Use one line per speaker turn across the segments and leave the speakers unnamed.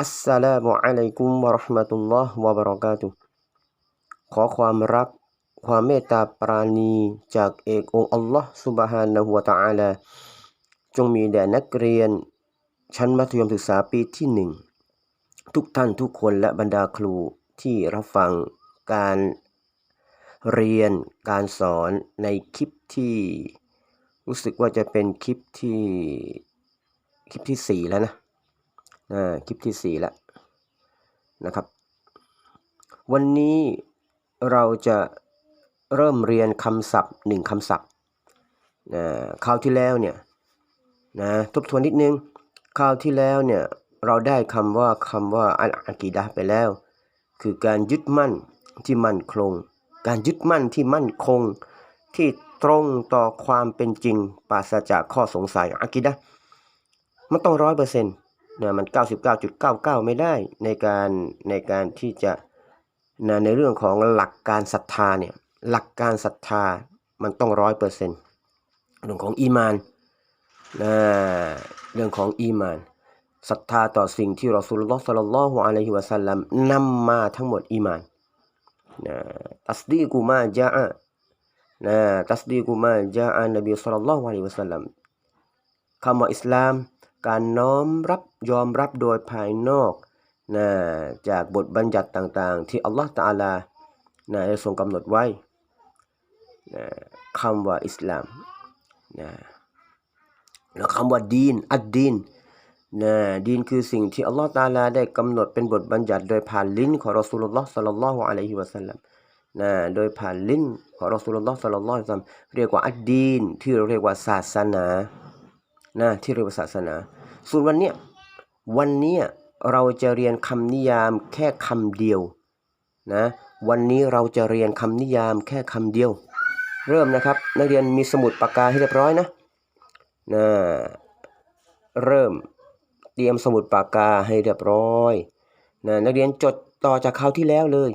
อัสสลามุอะลัยกุมวะเราะห์มะตุลลอฮ์วะบะเราะกาตุขอความรัก ความเมตตาปราณีจากเอกองค์อัลลอฮ์ซุบฮานะฮูวะตะอาลาจงมีแด่นักเรียน ชั้นมัธยมศึกษาปีที่หนึ่งทุกท่านทุกคนและบรรดาครูที่รับฟังการเรียนการสอนในคลิปที่ รู้สึกว่าจะเป็นคลิปที่คลิปที่สี่แล้วนะ อ่าคลิปที่สี่แล้วนะครับ วันนี้เราจะเริ่มเรียนคำศัพท์หนึ่งคำศัพท์นะคราวที่แล้วเนี่ยนะทบทวนนิดนึงคราวที่แล้วเนี่ยเราได้คำว่าคำว่าอัลอากีดะไปแล้ว คือการยึดมั่นที่มั่นคง การยึดมั่นที่มั่นคงที่ตรงต่อความเป็นจริงปราศจากข้อสงสัยอากีดะมันต้องร้อยเปอร์เซ็นต์ นะมัน 99.99 ไม่ได้ในการในการที่จะนะในเรื่องของหลักการศรัทธาเนี่ยหลักการศรัทธามันต้องร้อยเปอร์เซ็นต์เรื่องของอีมานนะเรื่องของอีมานศรัทธาต่อสิ่งที่รอสุลลอฮ์สัลลัลลอฮุอะลัยฮิวะสัลลัมนำมาทั้งหมดอีมานนะตัสดีกุมาจาอะนะตัสดีกุมาจาอะนบีสัลลัลลอฮุอะลัยฮิวะสัลลัมคำว่าอิสลาม การน้อมรับยอมรับโดยภายนอกนะจากบทบัญญัติต่างๆ ที่อัลลอฮฺตาลานะได้ทรงกำหนดไว้นะคำว่าอิสลามนะแล้วคำว่าดีน อัดดีนนะดีนคือสิ่งที่อัลลอฮฺตาลาได้กำหนดเป็นบทบัญญัติโดยผ่านลิ้นของรอสูลุลลอฮ์สัลลัลลอฮุอะลัยฮิวะสัลลัมนะโดยผ่านลิ้นของรอสูลุลลอฮ์สัลลัลลอฮุอะลัยฮิวะสัลลัมเรียกว่าอัดดีนที่เรียกว่าศาสนานะที่เรียกว่าศาสนา ส่วนวันเนี้ยวันนี้เราจะเรียนคำนิยามแค่คำเดียวนะวันนี้เราจะเรียนคำนิยามแค่คำเดียว เริ่มนะครับ นักเรียนมีสมุดปากกาให้เรียบร้อยนะนะเริ่มเตรียมสมุดปากกาให้เรียบร้อยนะนักเรียนจดต่อจากคราวที่แล้วเลย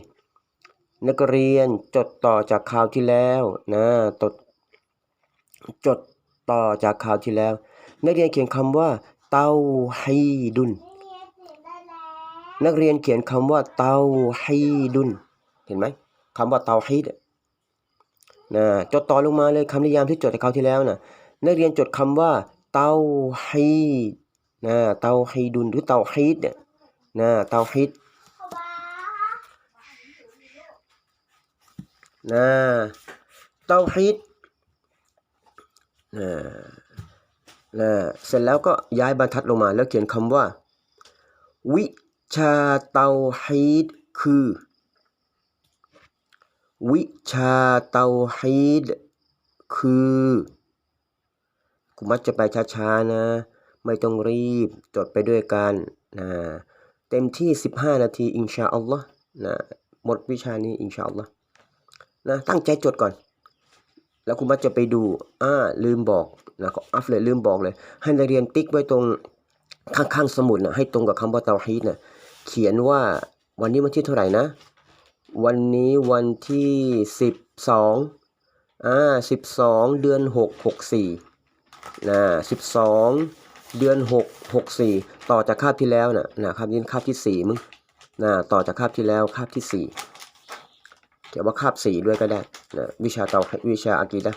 นักเรียนจดต่อจากคราวที่แล้วนะจดจดต่อจากคราวที่แล้ว นักเรียนเขียนคำว่า เตาฮีดุน นักเรียนเขียนคำว่าเต้าฮีดุน เห็นไหมคำว่าเตาฮีดนะจดต่อลงมาเลยคำนิยามที่จดในคราวที่แล้วนะนักเรียนจดคำว่าเต้าฮีนะเตาฮีดุนหรือเตาฮีดเนี่ยนะเตาฮีดนะเตาฮีดนะ นะเสร็จแล้วก็ย้ายบรรทัดลงมาแล้วเขียนคำว่า วิชาเตาฮีดคือ วิชาเตาฮีดคือกูมัดจะไปช้าๆนะ ไม่ต้องรีบจดไปด้วยกันนะเต็มที่ 15 นาที อินชาอัลลอฮ์นะหมดวิชานี้อินชาอัลลอฮ์นะตั้งใจจดก่อน แล้วคุณมัดจะไปดูอ่าลืมบอก นะก็อัฟเลยลืมบอกเลย ให้นักเรียนติ๊กไว้ตรงข้างๆสมุดนะให้ตรงกับคำว่าเตาฮีดนะเขียนว่าวันนี้วันที่เท่าไหร่นะ วันนี้วันที่สิบสองอ่าสิบสองเดือนหกหกสี่นะสิบสองเดือนหกหกสี่ต่อจากคาบที่แล้วนะนะคาบนี้คาบที่สี่มึงนะต่อจากคาบที่แล้วคาบที่สี่เขียนว่าคาบสี่ด้วยก็ได้นะวิชาเตาวิชาอากีดะ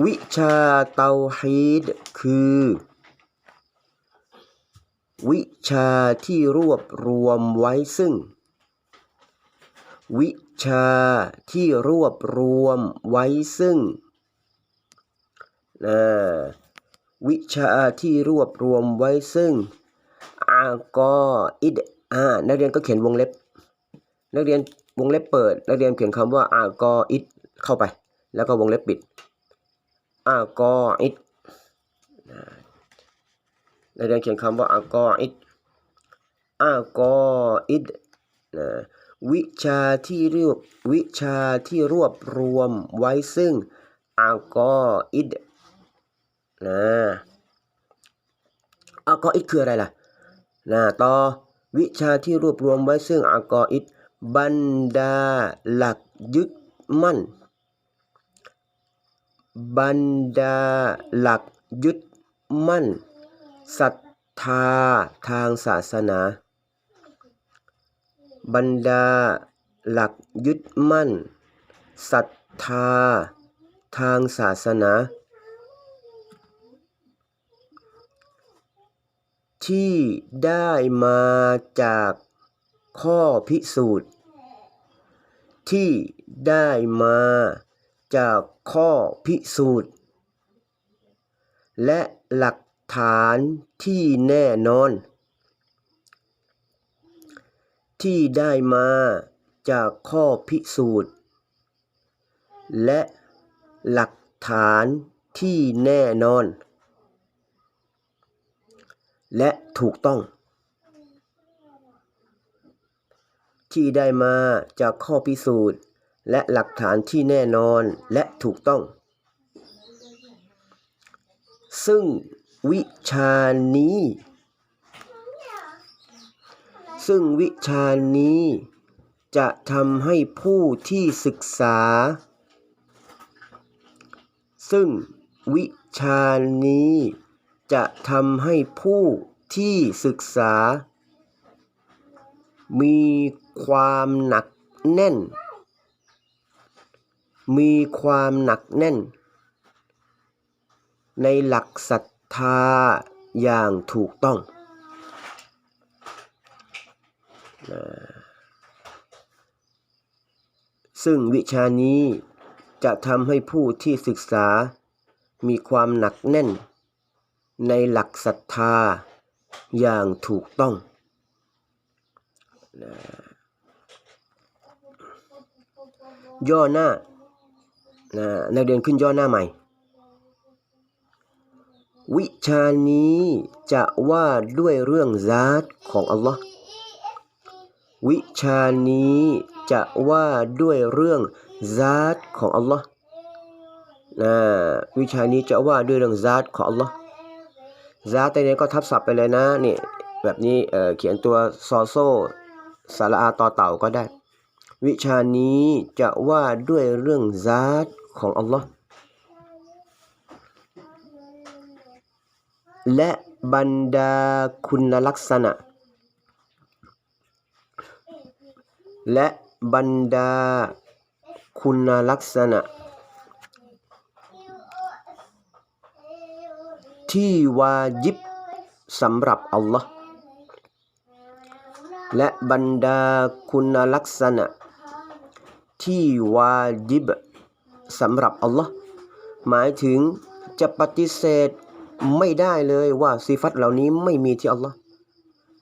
วิชาเตาฮีดคือ วิชาที่รวบรวมไว้ซึ่ง วิชาที่รวบรวมไว้ซึ่งนะวิชาที่รวบรวมไว้ซึ่งอากออิดอ่านักเรียนก็เขียนวงเล็บ นักเรียนวงเล็บเปิด นักเรียนเขียนคำว่าอากออิดเข้าไป แล้วก็วงเล็บปิด อากออิดเรียนเขียนคำว่าอากออิดอากออิดนะวิชาที่รวบวิชาที่รวบรวมไว้ซึ่งอากออิดนะอากออิดคืออะไรล่ะนะต่อวิชาที่รวบรวมไว้ซึ่งอากออิดบรรดาหลักยึดมั่น บรรดาหลักยึดมั่นศรัทธาทางศาสนา บรรดาหลักยึดมั่นศรัทธาทางศาสนา ที่ได้มาจากข้อพิสูจน์ ที่ได้มาจาก ข้อพิสูจน์ และหลักฐานที่แน่นอน ที่ได้มาจากข้อพิสูจน์ และหลักฐานที่แน่นอน และถูกต้อง ที่ได้มาจากข้อพิสูจน์ และหลักฐานที่แน่นอนและถูกต้อง ซึ่งวิชานี้ ซึ่งวิชานี้ จะทำให้ผู้ที่ศึกษา ซึ่งวิชานี้ จะทำให้ผู้ที่ศึกษา มีความหนักแน่น มีความหนักแน่น ในหลักศรัทธาอย่างถูกต้อง ซึ่งวิชานี้จะทำให้ผู้ที่ศึกษามีความหนักแน่น ในหลักศรัทธาอย่างถูกต้อง ย่อหน้า นะนักเรียนขึ้นย่อหน้าใหม่ วิชานี้จะว่าด้วยเรื่องซาตของอัลลอฮ์วิชานี้จะว่าด้วยเรื่องซาตของอัลลอฮ์นะวิชานี้จะว่าด้วยเรื่องซาตของอัลลอฮ์ซาตในนี้ก็ทับศัพท์ไปเลยนะนี่แบบนี้เเขียนตัวซอโซสาระอาต่อเต่าก็ได้ วิชานี้จะว่าด้วยเรื่องซาต ของอัลลอฮ์และบรรดาคุณลักษณะ และบรรดาคุณลักษณะ ที่วาจิบสำหรับอัลลอฮ์และบรรดาคุณลักษณะ ที่วาจิบ สำหรับอัลลอฮ์หมายถึงจะปฏิเสธไม่ได้เลยว่าสิฟัตเหล่านี้ไม่มีที่อัลลอฮ์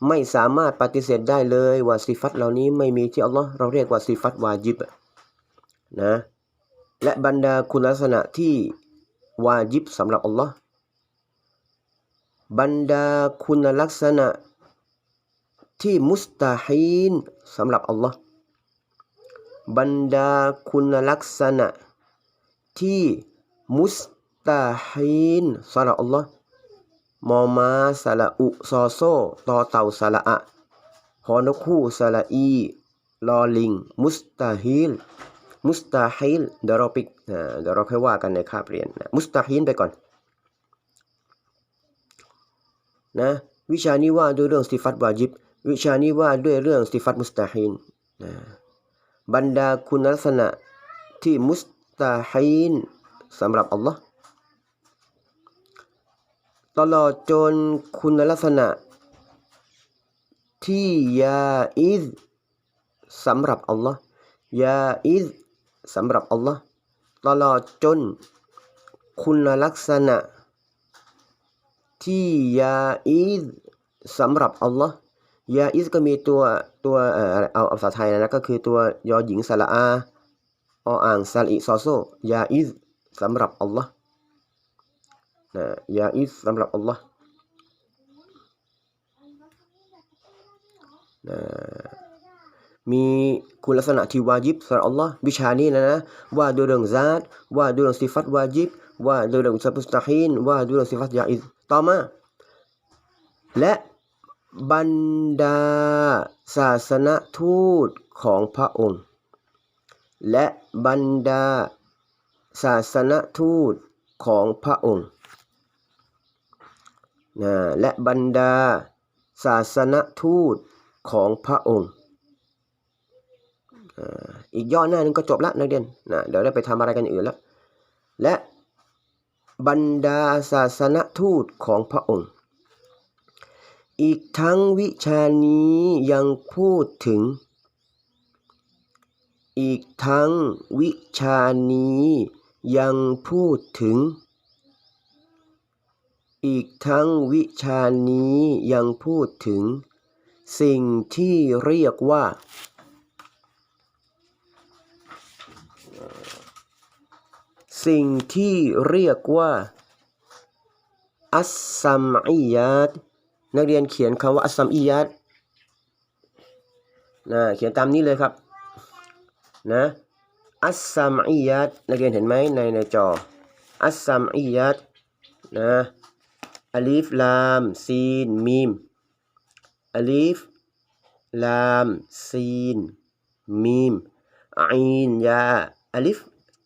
ไม่สามารถปฏิเสธได้เลยว่าสิฟัตเหล่านี้ไม่มีที่อัลลอฮ์เราเรียกว่าสิฟัตวาจิบนะและบรรดาคุณลักษณะที่วาจิบสำหรับอัลลอฮ์บรรดาคุณลักษณะที่มุสตาฮีนสำหรับอัลลอฮ์บรรดาคุณลักษณะ ที่มุสตาฮีนสำหรับอัลลอฮ์มอมาสละอุซอโซตอเต่าสละอะฮอนคู่สละอีลอลิง มุสตาฮิลมุสตาฮิลเดี๋ยวเราปิกเดี๋ยวเราค่อยว่ากันในคาบเรียนมุสตาฮินไปก่อนนะวิชานี้ว่าด้วยเรื่องสิฟัตวาจิบ วิชานี้ว่าด้วยเรื่องสิฟัตมุสตาฮินนะบรรดาคุณลักษณะที่มุส ตาฮินสำหรับอัลลอฮ์ตลอดจนคุณลักษณะ ที่ยาอิซสำหรับอัลลอฮ์ยาอิซสำหรับอัลลอฮ์ตลอดจน คุณลักษณะ ที่ยาอิซสำหรับอัลลอฮ์ยาอิซก็มีตัวตัวเอ่อเอาภาษาไทยนะก็คือตัวยอหญิงสระอา ออ่างซาลอิซอโซยาอิสสำหรับอัลลอฮ์นะยาอิสสำหรับอัลลอฮ์นะมีคุณลักษณะที่วาจิบสำหรับอัลลอฮ์วิชานี้นะนะว่าดูเรื่องซาตว่าดูเรื่องสิฟัตวาจิบว่าดูเรื่องสับุสตาฮีนว่าดูเรื่องสิฟัตยาอิสต่อมาและบรรดาศาสนทูตของพระองค์ และบรรดาศาสนทูตของพระองค์นะและบรรดาศาสนทูตของพระองค์ อีกย่อหน้าหนึงก็จบละนักเรียนนะเดี๋ยวได้ไปทำอะไรกันอื่นแล้ว และบรรดาศาสนทูตของพระองค์ อีกทั้งวิชานี้ยังพูดถึง อีกทั้งวิชานี้ยังพูดถึง อีกทั้งวิชานี้ยังพูดถึง สิ่งที่เรียกว่า สิ่งที่เรียกว่า อัสซัมอียัดนักเรียนเขียนคำว่าอัสซัมอียัดนะเขียนตามนี้เลยครับ นะอัสซัมอียัดนักเรียนเห็นไหมในในจออัสซัมอียัดนะอัลิฟลามซีนมีมอัลิฟลามซีนมีมอีนยาอัลิฟ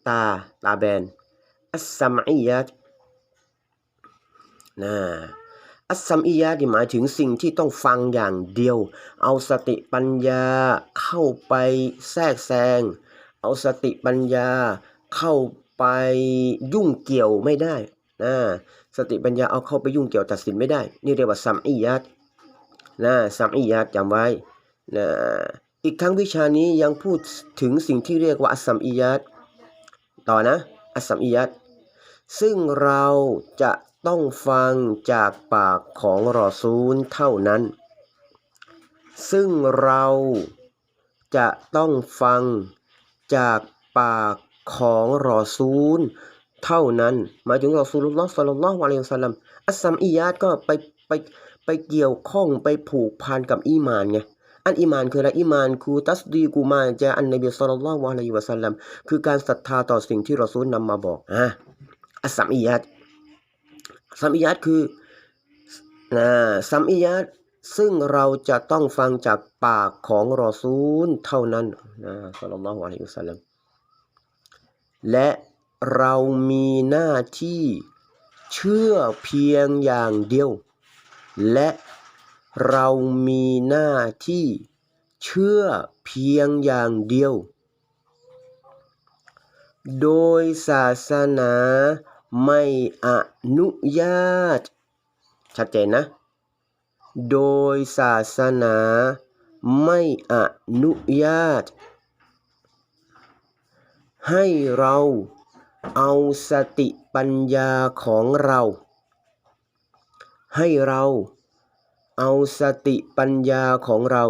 ตาตาแบนอัสซัมอียัดนะ อัสัมอียะที่หมายถึงสิ่งที่ต้องฟังอย่างเดียว เอาสติปัญญาเข้าไปแทรกแซง เอาสติปัญญาเข้าไปยุ่งเกี่ยวไม่ได้นะสติปัญญาเอาเข้าไปยุ่งเกี่ยวตัดสินไม่ได้ นี่เรียกว่าซัมอียะนะซัมอียะจำไว้นะอีกทั้งวิชานี้ยังพูดถึงสิ่งที่เรียกว่าอัสัมอียะต่อนะอัสัมอียะซึ่งเราจะ ต้องฟังจากปากของรอซูลเท่านั้น ซึ่งเราจะต้องฟังจากปากของรอซูลเท่านั้นหมายถึงรอซูลุลลอฮ์สัลลัลลอฮุอะลัยฮิวะสัลลัมอัสซัมอียาตก็ไปไปไปเกี่ยวข้องไปผูกพันกับอีมานไงอันอีมานคืออะไรอีมานคือตัสดีกูมาจาอันนบีสัลลัลลอฮุอะลัยวะสัลลัมคือการศรัทธาต่อสิ่งที่รอซูลนำมาบอกอะอัสซัมอียัด ซัมอียัดคือนะซัมอียัดซึ่งเราจะต้องฟังจากปากของรอซูลเท่านั้นนะสัลลัลลอฮุอะลัยฮิวะสัลลัมและเรามีหน้าที่เชื่อเพียงอย่างเดียว และเรามีหน้าที่เชื่อเพียงอย่างเดียว โดยศาสนา ไม่อนุญาต ชัดเจนนะ โดยศาสนาไม่อนุญาต ให้เราเอาสติปัญญาของเรา ให้เราเอาสติปัญญาของเรา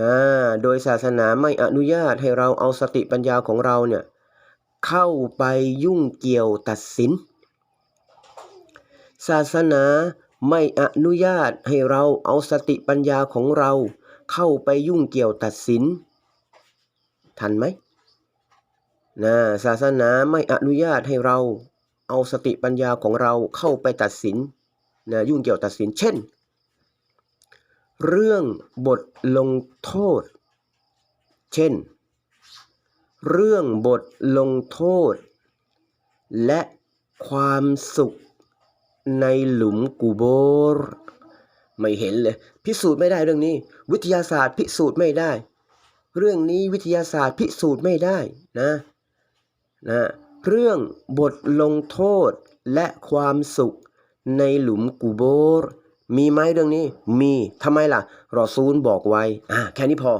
นะโดยศาสนาไม่อนุญาตให้เราเอาสติปัญญาของเราเนี่ย เข้าไปยุ่งเกี่ยวตัดสิน ศาสนาไม่อนุญาตให้เราเอาสติปัญญาของเราเข้าไปยุ่งเกี่ยวตัดสิน ทันไหมนะศาสนาไม่อนุญาตให้เราเอาสติปัญญาของเราเข้าไปตัดสินนะยุ่งเกี่ยวตัดสิน เช่น เรื่องบทลงโทษ เช่น เรื่องบทลงโทษ และความสุขในหลุมกูโบรไม่เห็นเลย พิสูจน์ไม่ได้เรื่องนี้ วิทยาศาสตร์พิสูจน์ไม่ได้ เรื่องนี้วิทยาศาสตร์พิสูจน์ไม่ได้นะนะเรื่องบทลงโทษและความสุขในหลุมกูโบรมีไหมเรื่องนี้ มีทำไมล่ะ รอซูลบอกไว้อ่าแค่นี้พอ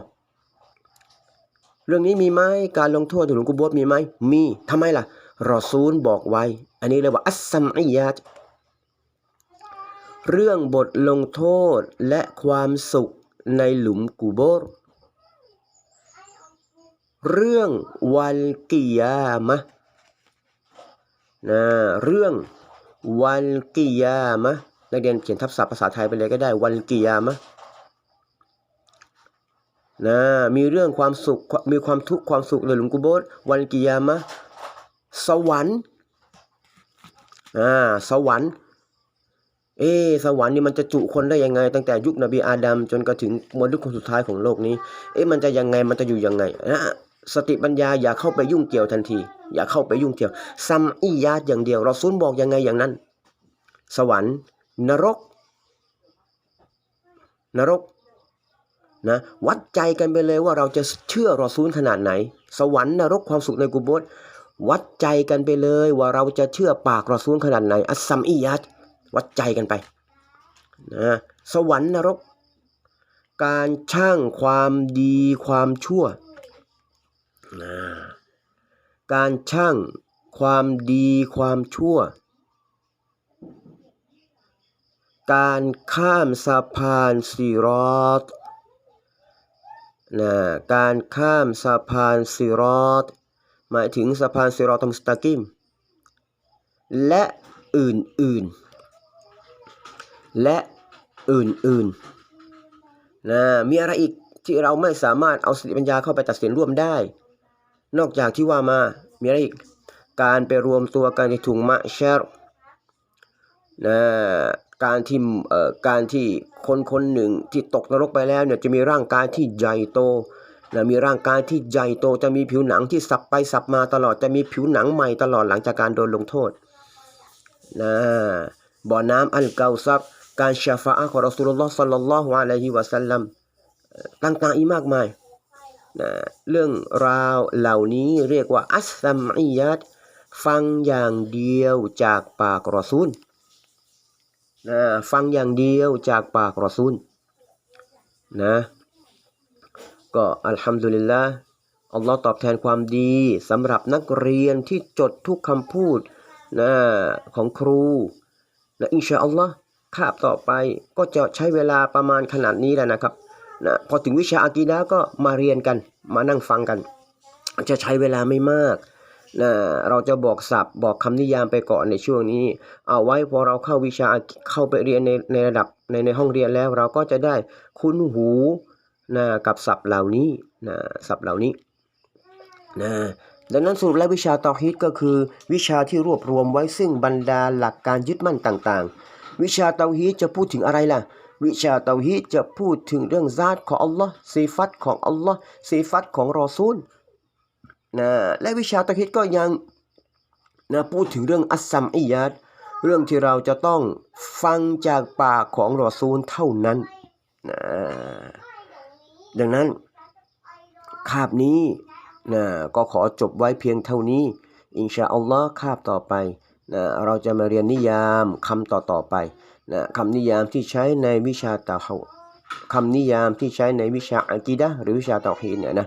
เรื่องนี้มีไหมการลงโทษในหลุมกูโบรมีไหมมีทำไมล่ะรอซูลบอกไว้ อันนี้เรียกว่าอัสซัมอียัตเรื่องบทลงโทษและความสุขในหลุมกูโบรเรื่องวันกิยามะนะเรื่องวันกิยามะนักเรียนเขียนทับศัพท์ภาษาไทยไปเลยก็ได้วันกิยามะ นะมีเรื่องความสุขมีความทุกข์ความสุขในหลุมกุโบสวันกิยามะสวรรค์อ่าสวรรค์เอสวรรค์นี่มันจะจุคนได้ยังไง ตั้งแต่ยุคนบีอาดัมจนกระถึงมนุษย์คนสุดท้ายของโลกนี้ เอ๊ะมันจะยังไงมันจะอยู่ยังไงนะสติปัญญาอย่าเข้าไปยุ่งเกี่ยวทันที อย่าเข้าไปยุ่งเกี่ยวซัมอียาตอย่างเดียว เราซุนบอกยังไงอย่างนั้น สวรรค์ นรก นรก นะวัดใจกันไปเลยว่าเราจะเชื่อรอซูลขนาดไหน สวรรค์นรกความสุขในกุโบสวัดใจกันไปเลยว่าเราจะเชื่อปากรอซูลขนาดไหน อัสซัมอียัดวัดใจกันไปนะสวรรค์นรก การช่างความดีความชั่วนะการช่างความดีความชั่ว การข้ามสะพานสิรอต นะการข้ามสะพานสิรอตหมายถึงสะพานสิรอตมุสตะกิม และอื่นๆ และอื่นๆนะมีอะไรอีกที่เราไม่สามารถเอาสติปัญญาเข้าไปตัดสินร่วมได้ นอกจากที่ว่ามา มีอะไรอีก การไปรวมตัวกันในถุงมะเชรนะ การที่เอ่อการที่คนคนหนึ่งที่ตกนรกไปแล้วเนี่ยจะมีร่างกายที่ใหญ่โตนะมีร่างกายที่ใหญ่โตจะมีผิวหนังที่สับไปสับมาตลอดจะมีผิวหนังใหม่ตลอดหลังจากการโดนลงโทษนะบ่อน้ำอัลเกาซับการชาฟาอะห์ของรอสูลุลลอฮ์สัลลัลลอฮุอะลัยฮิวะสัลลัมต่างๆอีกมากมายนะเรื่องราวเหล่านี้เรียกว่าอัสซัมอียัดฟังอย่างเดียวจากปากรอซูล นะฟังอย่างเดียวจากปากรอซูลนะก็อัลฮัมดุลิลละอัลลอฮ์ตอบแทนความดีสำหรับนักเรียนที่จดทุกคำพูดนะของครูนะอินชาอัลลอฮ์คาบต่อไปก็จะใช้เวลาประมาณขนาดนี้แหละนะครับนะพอถึงวิชาอากีดะก็มาเรียนกัน มานั่งฟังกัน จะใช้เวลาไม่มาก นะเราจะบอกศัพท์บอกคำนิยามไปก่อนในช่วงนี้ เอาไว้พอเราเข้าวิชาเข้าไปเรียนในในระดับในในห้องเรียนแล้ว เราก็จะได้คุ้นหูนะกับศัพท์เหล่านี้นะศัพท์เหล่านี้นะดังนั้นสรุปแล้ววิชาตอฮิดก็คือ วิชาที่รวบรวมไว้ซึ่งบรรดาหลักการยึดมั่นต่างๆ วิชาเตาฮีดจะพูดถึงอะไรล่ะ วิชาเตาฮีดจะพูดถึงเรื่องซาตของอัลลอฮ์สีฟัตของอัลลอฮ์สีฟัตของรอซูล นะและวิชาตาฮีดก็ยังนะพูดถึงเรื่องอัสซัมอียัดเรื่องที่เราจะต้องฟังจากปากของรอซูลเท่านั้นนะดังนั้นคาบนี้นะก็ขอจบไว้เพียงเท่านี้ อินชาอัลลอฮ์คาบต่อไปนะเราจะมาเรียนนิยามคำต่อต่อไปนะคำนิยามที่ใช้ในวิชาตาเขาคำนิยามที่ใช้ในวิชาอักีดะหรือวิชาตาฮีเนี่ยนะ